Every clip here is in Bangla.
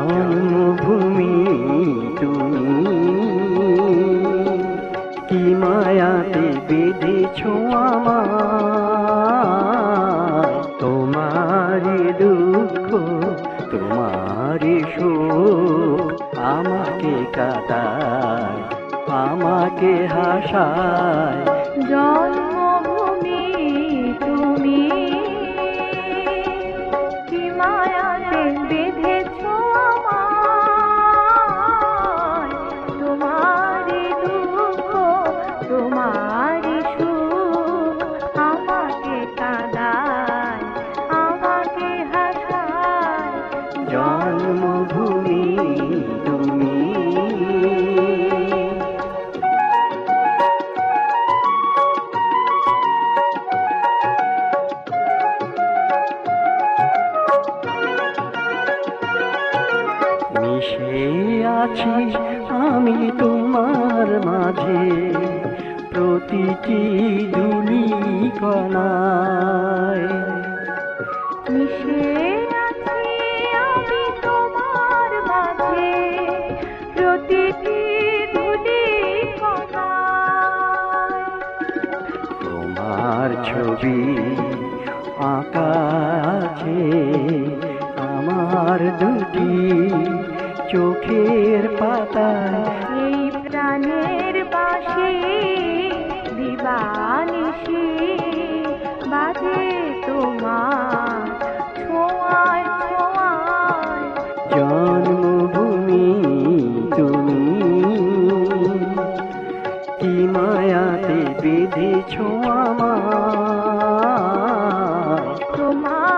জন্মভূমি তুমি। কি মায়াতে বেঁধেছ আমার তোমারি দুঃখ, তোমারি সুখ আমাকে কাদায়, আমাকে হাসায়। জন্মভূমি আছি আমি তোমার মাঝে। প্রতিটি দুলি কণায় মিশে আছি আমি তোমার মাঝে। প্রতিটি তোমার ছবি আঁকা আছে আমার দুটি চোখের পাতায়। এই প্রাণের পাশে দিবানিশি বাজে তোমার ছোঁয়ায় ছোঁয়ায়। জন্মভূমি তুমি। কি মায়াতে বেঁধেছ আমার তোমারই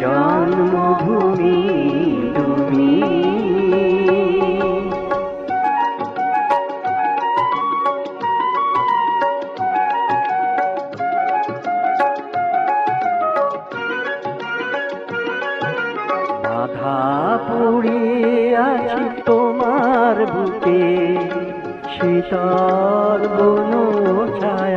জন্মভূমি তুমি। বাধা পড়ে তোমার বুকে শীতল বন ছায়ায়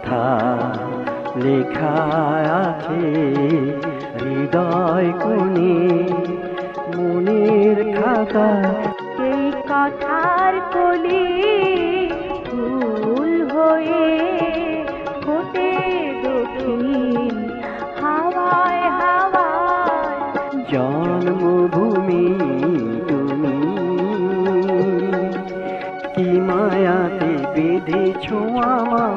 কথা লেখা আছে হৃদয় কোণে মনের খাতায় এই কথার কলি ফুল হয়ে ফোটে দক্ষিণ হাওয়ায় হাওয়ায়। জন্মভূমি তুমি কি মায়াতে বেঁধেছ আমার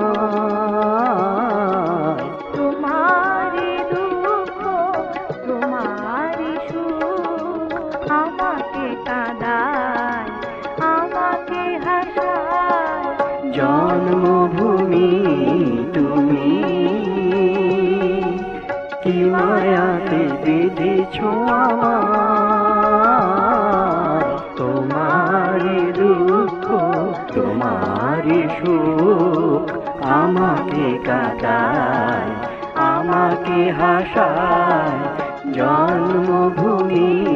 আমাকে হাসায় জন্মভূমি